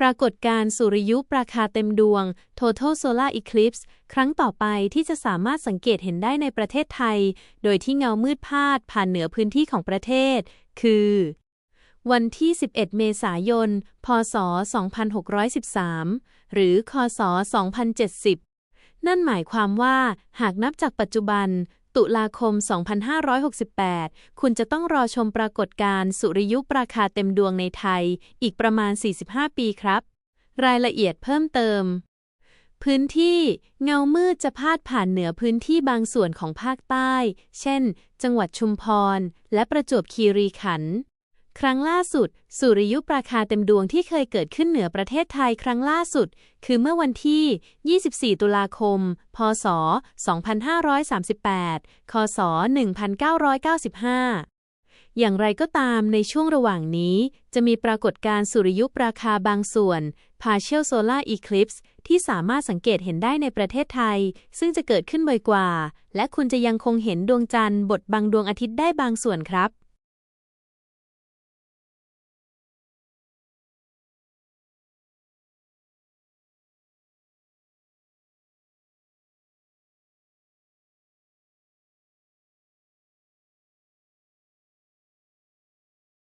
ปรากฏการณ์สุริยุปราคาเต็มดวง Total Solar Eclipse ครั้งต่อไปที่จะสามารถสังเกตเห็นได้ในประเทศไทย โดยที่เงามืดพาดผ่านเหนือพื้นที่ของประเทศ คือ วันที่ 11 เมษายน พศ 2613 หรือ คศ 2070 นั่นหมายความว่า หากนับจากปัจจุบัน ตุลาคม 2568 คุณจะต้องรอชมปรากฏการณ์สุริยุปราคาเต็มดวงในไทย อีกประมาณ 45 ปีครับ รายละเอียดเพิ่มเติม พื้นที่เงามืดจะพาดผ่านเหนือพื้นที่บางส่วนของภาคใต้ เช่น จังหวัดชุมพร และประจวบคีรีขันธ์ ครั้งล่าสุด สุริยุปราคาเต็มดวงที่เคยเกิดขึ้นเหนือประเทศไทยครั้งล่าสุด คือเมื่อวันที่ 24 ตุลาคม พศ 2538 คศ 1995อย่างไรก็ตามในช่วงระหว่างนี้ จะมีปรากฏการณ์สุริยุปราคาบางส่วน partial solar eclipse ที่สามารถสังเกตเห็นได้ในประเทศไทย ซึ่งจะเกิดขึ้นบ่อยกว่า และคุณจะยังคงเห็นดวงจันทร์บดบังดวงอาทิตย์ได้บางส่วนครับ